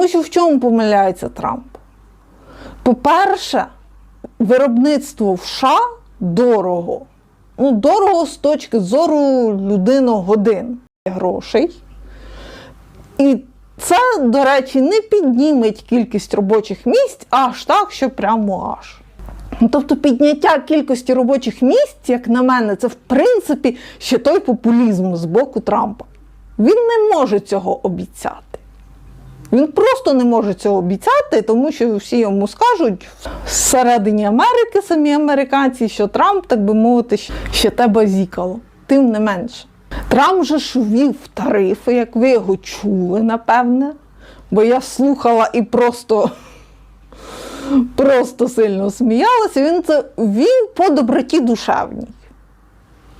Тому що в чому помиляється Трамп? По-перше, виробництво в США дорого. Ну, дорого з точки зору людино-годин грошей. І це, до речі, не підніметь кількість робочих місць аж так, що прямо аж. Ну, Тобто підняття кількості робочих місць, як на мене, це в принципі ще той популізм з боку Трампа. Він не може цього обіцяти. Він просто не може цього обіцяти, тому що всі йому скажуть всередині Америки самі американці, що Трамп, так би мовити, ще тебе зікало. Тим не менше. Трамп же ж ввів тарифи, як ви його чули, напевне. Бо я слухала і просто, просто сильно сміялася. Він це ввів по доброті душевній.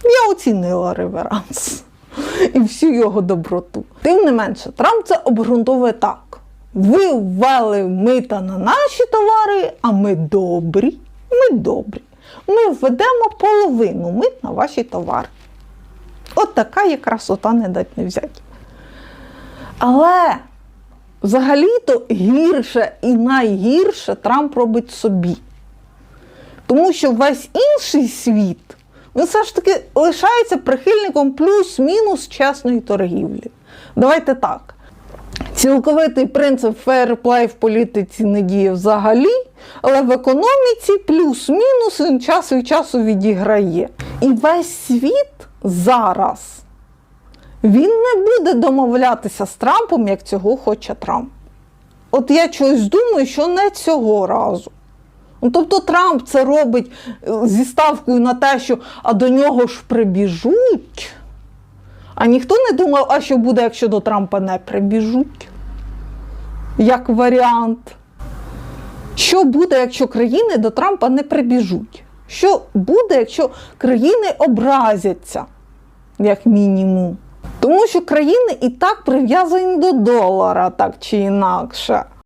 Я оцінила реверанс і всю його доброту. Тим не менше, Трамп це обґрунтовує так: ви ввели мита на наші товари, а ми добрі. Ми добрі. Ми введемо половину мит на ваші товари. От така є красота не дать не взять. Але взагалі-то гірше і найгірше Трамп робить собі. Тому що весь інший світ він все ж таки лишається прихильником плюс-мінус чесної торгівлі. Давайте так. Цілковитий принцип play в політиці не діє взагалі, але в економіці плюс-мінус він час від часу відіграє. І весь світ зараз він не буде домовлятися з Трампом, як цього хоче Трамп. От я чогось думаю, що не цього разу. Ну, тобто Трамп це робить е, зі ставкою на те, що а до нього ж прибіжуть. А ніхто не думав, а що буде, якщо до Трампа не прибіжуть? Як варіант. Що буде, якщо країни до Трампа не прибіжуть? Що буде, якщо країни образяться, як мінімум? Тому що країни і так прив'язані до долара, так чи інакше.